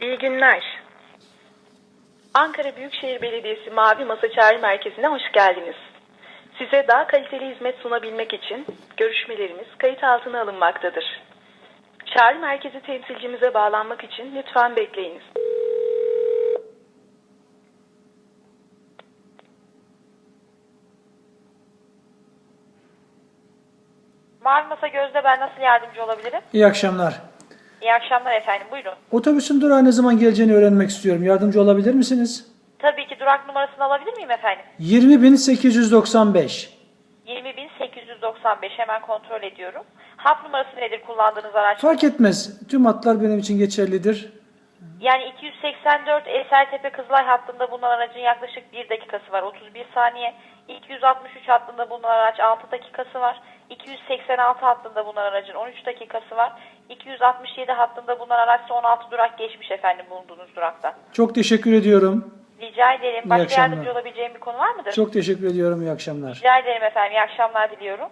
İyi günler. Ankara Büyükşehir Belediyesi Mavi Masa Çağrı Merkezi'ne hoş geldiniz. Size daha kaliteli hizmet sunabilmek için görüşmelerimiz kayıt altına alınmaktadır. Çağrı Merkezi temsilcimize bağlanmak için lütfen bekleyiniz. Mavi Masa Gözde ben nasıl yardımcı olabilirim? İyi akşamlar. İyi akşamlar efendim buyurun. Otobüsün durağı ne zaman geleceğini öğrenmek istiyorum. Yardımcı olabilir misiniz? Tabii ki durak numarasını alabilir miyim efendim? 20895. 20.895 hemen kontrol ediyorum. Hat numarası nedir kullandığınız araç? Fark etmez. Tüm hatlar benim için geçerlidir. Yani 284 Esertepe Kızılay hattında bulunan aracın yaklaşık 1 dakikası var 31 saniye. 263 hattında bulunan araç 6 dakikası var. 286 hattında bulunan aracın 13 dakikası var. 267 hattında bulunan araç ise 16 durak geçmiş efendim bulunduğunuz durakta. Çok teşekkür ediyorum. Rica ederim. Başka akşamlar. yardımcı olabileceğim bir konu var mıdır? Çok teşekkür ediyorum. İyi akşamlar. Rica ederim efendim. İyi akşamlar diliyorum.